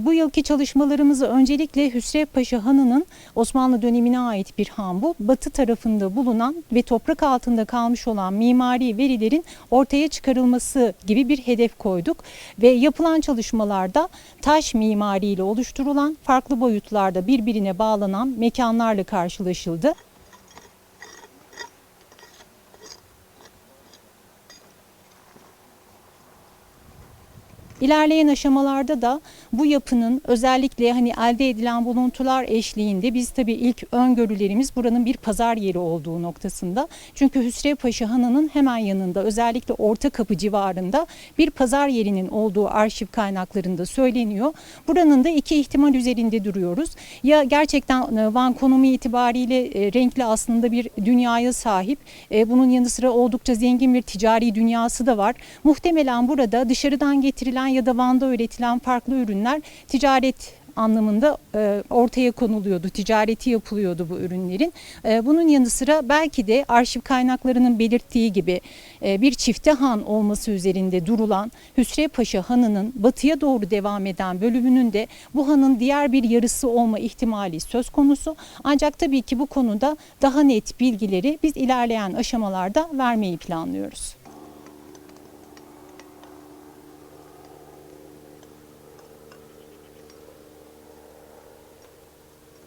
Bu yılki çalışmalarımızı öncelikle Hüsrev Paşa Hanı'nın Osmanlı dönemine ait bir han bu. Batı tarafında bulunan ve toprak altında kalmış olan mimari verilerin ortaya çıkarılması gibi bir hedef koyduk. Ve yapılan çalışmalarda taş mimariyle oluşturulan farklı boyutlarda birbirine bağlanan mekanlarla karşılaşıldı. İlerleyen aşamalarda da bu yapının özellikle hani elde edilen buluntular eşliğinde biz tabii ilk öngörülerimiz buranın bir pazar yeri olduğu noktasında. Çünkü Hüsrev Paşa Hanı'nın hemen yanında özellikle Orta Kapı civarında bir pazar yerinin olduğu arşiv kaynaklarında söyleniyor. Buranın da iki ihtimal üzerinde duruyoruz. Ya gerçekten e, Van konumu itibariyle e, renkli aslında bir dünyaya sahip. E, Bunun yanı sıra oldukça zengin bir ticari dünyası da var. Muhtemelen burada dışarıdan getirilen ya da Van'da üretilen farklı ürünler ticaret anlamında e, ortaya konuluyordu, ticareti yapılıyordu bu ürünlerin. E, bunun yanı sıra belki de arşiv kaynaklarının belirttiği gibi e, bir çifte han olması üzerinde durulan Hüsrev Paşa Hanı'nın batıya doğru devam eden bölümünün de bu hanın diğer bir yarısı olma ihtimali söz konusu. Ancak tabii ki bu konuda daha net bilgileri biz ilerleyen aşamalarda vermeyi planlıyoruz.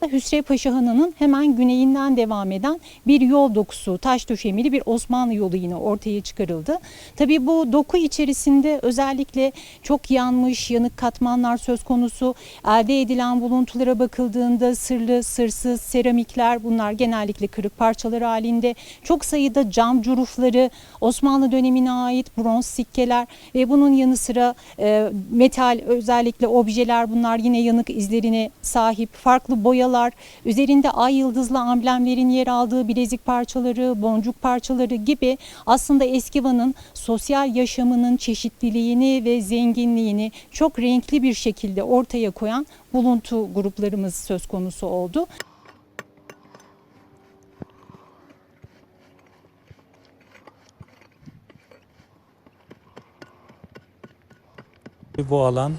Hüsrev Paşa Hanı'nın hemen güneyinden devam eden bir yol dokusu, taş döşemeli bir Osmanlı yolu yine ortaya çıkarıldı. Tabii bu doku içerisinde özellikle çok yanmış, yanık katmanlar söz konusu. Elde edilen buluntulara bakıldığında sırlı, sırsız, seramikler bunlar genellikle kırık parçalar halinde. Çok sayıda cam curufları, Osmanlı dönemine ait bronz sikkeler ve bunun yanı sıra e, metal özellikle objeler bunlar yine yanık izlerine sahip. Farklı boyalar, üzerinde ay yıldızlı amblemlerin yer aldığı bilezik parçaları, boncuk parçaları gibi aslında eski Van'ın sosyal yaşamının çeşitliliğini ve zenginliğini çok renkli bir şekilde ortaya koyan buluntu gruplarımız söz konusu oldu. Bu alan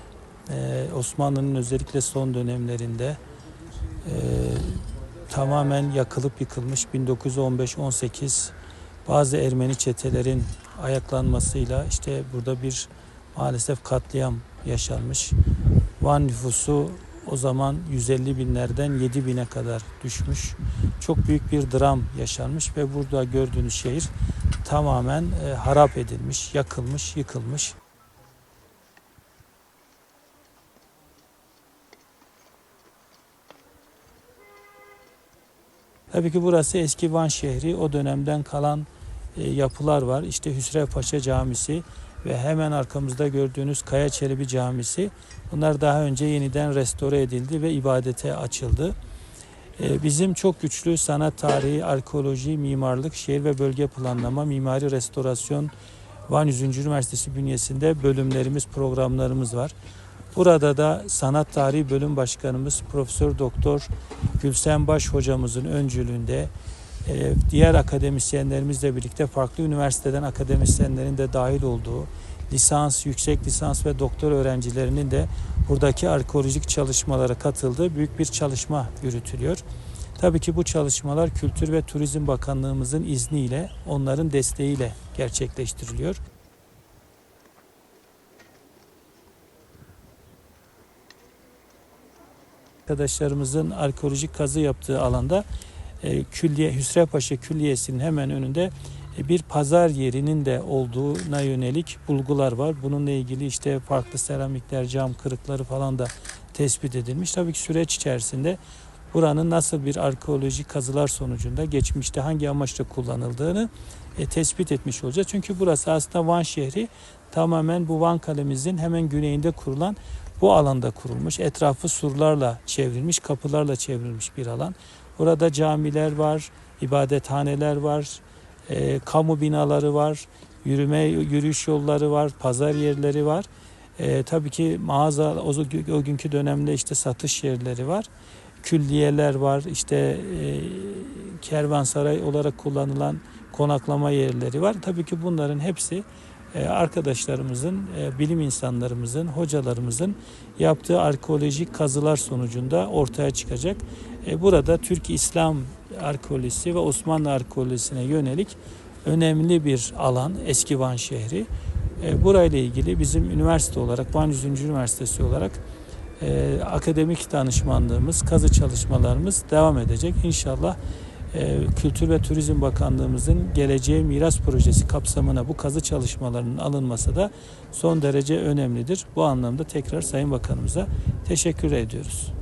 e, Osmanlı'nın özellikle son dönemlerinde e, tamamen yakılıp yıkılmış 1915-18 bazı Ermeni çetelerin ayaklanmasıyla işte burada bir maalesef katliam yaşanmış. Van nüfusu o zaman 150 binlerden 7 bine kadar düşmüş. Çok büyük bir dram yaşanmış ve burada gördüğünüz şehir tamamen e, harap edilmiş, yakılmış, yıkılmış. Tabii ki burası eski Van şehri. O dönemden kalan e, yapılar var. İşte Hüsrev Paşa Camisi ve hemen arkamızda gördüğünüz Kaya Çelebi Camisi. Bunlar daha önce yeniden restore edildi ve ibadete açıldı. E, bizim çok güçlü sanat tarihi, arkeoloji, mimarlık, şehir ve bölge planlama, mimari restorasyon Van 100. Üniversitesi bünyesinde bölümlerimiz, programlarımız var. Burada da Sanat Tarihi Bölüm Başkanımız Profesör Doktor Gülsen Baş hocamızın öncülüğünde e, diğer akademisyenlerimizle birlikte farklı üniversiteden akademisyenlerin de dahil olduğu lisans, yüksek lisans ve doktor öğrencilerinin de buradaki arkeolojik çalışmalara katıldığı büyük bir çalışma yürütülüyor. Tabii ki bu çalışmalar Kültür ve Turizm Bakanlığımızın izniyle, onların desteğiyle gerçekleştiriliyor. Arkadaşlarımızın arkeolojik kazı yaptığı alanda e, Külliye Hüsrevpaşa Külliyesi'nin hemen önünde e, bir pazar yerinin de olduğuna yönelik bulgular var. Bununla ilgili işte farklı seramikler, cam kırıkları falan da tespit edilmiş. Tabii ki süreç içerisinde buranın nasıl bir arkeolojik kazılar sonucunda geçmişte hangi amaçla kullanıldığını e, tespit etmiş olacağız. Çünkü burası aslında Van şehri tamamen bu Van kalemizin hemen güneyinde kurulan bu alanda kurulmuş. Etrafı surlarla çevrilmiş, kapılarla çevrilmiş bir alan. Burada camiler var, ibadethaneler var, e, kamu binaları var, yürüme yürüyüş yolları var, pazar yerleri var. E, tabii ki mağaza o, o günkü dönemde işte satış yerleri var. Külliyeler var, işte e, kervansaray olarak kullanılan konaklama yerleri var. Tabii ki bunların hepsi arkadaşlarımızın, e, bilim insanlarımızın, hocalarımızın yaptığı arkeolojik kazılar sonucunda ortaya çıkacak. E, Burada Türk İslam arkeolojisi ve Osmanlı arkeolojisine yönelik önemli bir alan eski Van şehri. E, Burayla ilgili bizim üniversite olarak, Van 100. Üniversitesi olarak e, akademik danışmanlığımız, kazı çalışmalarımız devam edecek. İnşallah e, Kültür ve Turizm Bakanlığımızın geleceğe miras projesi kapsamına bu kazı çalışmalarının alınması da son derece önemlidir. Bu anlamda tekrar Sayın Bakanımıza teşekkür ediyoruz.